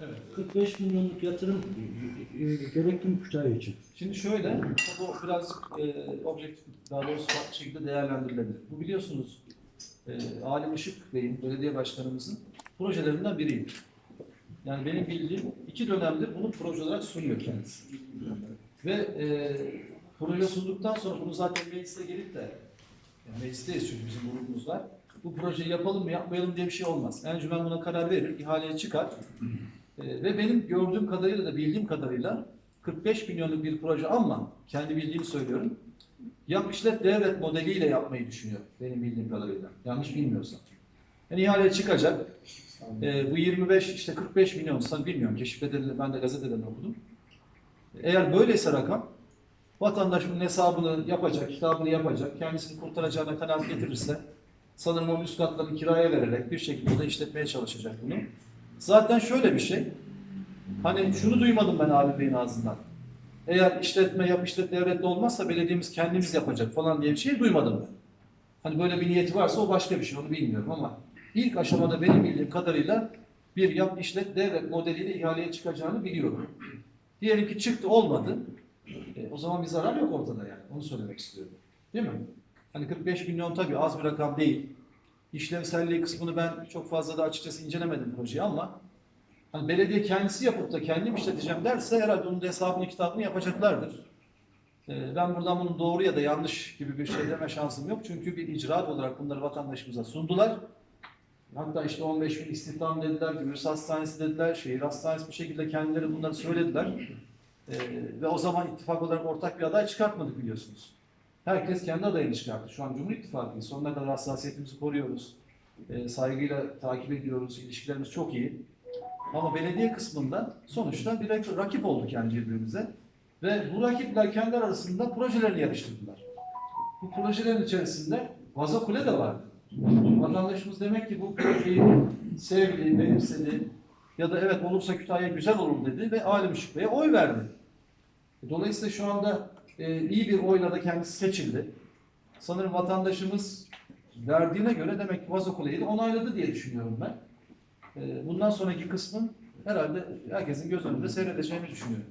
Evet. 45 milyonluk yatırım gerekli mi Kütahya için? Şimdi şöyle, bu birazcık e, objektif, daha doğrusu farklı şekilde değerlendirilebilir. Bu biliyorsunuz e, Alim Işık Bey'in, belediye başkanımızın projelerinden biriydi. Yani benim bildiğim iki dönemdir bunu proje olarak sunuyor kendisi. Ve e, proje sunduktan sonra bunu zaten meclise gelip de, yani meclisteyiz çünkü bizim grubumuz var. Bu projeyi yapalım mı yapmayalım diye bir şey olmaz. Encümen buna karar verir, ihaleye çıkar. E, ve benim gördüğüm kadarıyla da bildiğim kadarıyla 45 milyonluk bir proje ama kendi bildiğimi söylüyorum. Yap işlet devlet modeliyle yapmayı düşünüyor benim bildiğim kadarıyla. Yanlış bilmiyorsam. Yani ihaleye çıkacak. E, bu 25 işte 45 milyonsa bilmiyorum keşif bedelini ben de gazeteden okudum. Eğer böyleyse rakam vatandaş bunun hesabını yapacak, kitabını yapacak, kendisini kurtaracağına kanaat getirirse sanırım o üst katlarını kiraya vererek bir şekilde de işletmeye çalışacak bunu. Zaten şöyle bir şey. Hani şunu duymadım ben Ali Bey'in ağzından. Eğer işletme yap işlet devletli olmazsa belediyemiz kendimiz yapacak falan diye bir şey duymadım ben. Hani böyle bir niyeti varsa o başka bir şey onu bilmiyorum ama ilk aşamada benim bildiğim kadarıyla bir yap işlet devlet modeliyle ihaleye çıkacağını biliyorum. Diyelim ki çıktı olmadı. E, o zaman bir zarar yok ortada yani. Onu söylemek istiyorum. Değil mi? Hani 45 milyon tabii az bir rakam değil. İşlevselliği kısmını ben çok fazla da açıkçası incelemedim projeyi ama hani belediye kendisi yapıp da kendim işleteceğim derse herhalde onun da hesabını kitabını yapacaklardır. Ee, Ben buradan bunun doğru ya da yanlış gibi bir şey deme şansım yok. Çünkü bir icraat olarak bunları vatandaşımıza sundular. Hatta işte 15 bin istihdam dediler, Gümrük Hastanesi dediler, şehir hastanesi bir şekilde kendileri bunları söylediler. Ee, ve o zaman ittifak olarak ortak bir aday çıkartmadık biliyorsunuz. Herkes kendi adayını çıkarttı. Şu an Cumhur İttifakı'yız. Sonuna kadar hassasiyetimizi koruyoruz. Ee, saygıyla takip ediyoruz. İlişkilerimiz çok iyi. Ama belediye kısmında sonuçta bir rak- rakip olduk yani birbirimize. Ve bu rakipler kendi arasında projelerini yarıştırdılar. Bu projelerin içerisinde Vaza Kule de vardı. Vatandaşımız demek ki bu projeyi sevdi, benimsedi ya da evet olursa Kütahya güzel olur dedi ve Alim Işık Bey'e oy verdi. Dolayısıyla şu anda e, iyi bir oyla da kendisi seçildi. Sanırım vatandaşımız verdiğine göre demek ki Vaza Kule'yi onayladı diye düşünüyorum ben. E, bundan sonraki kısmın herhalde herkesin göz önünde seyredeceğini düşünüyorum.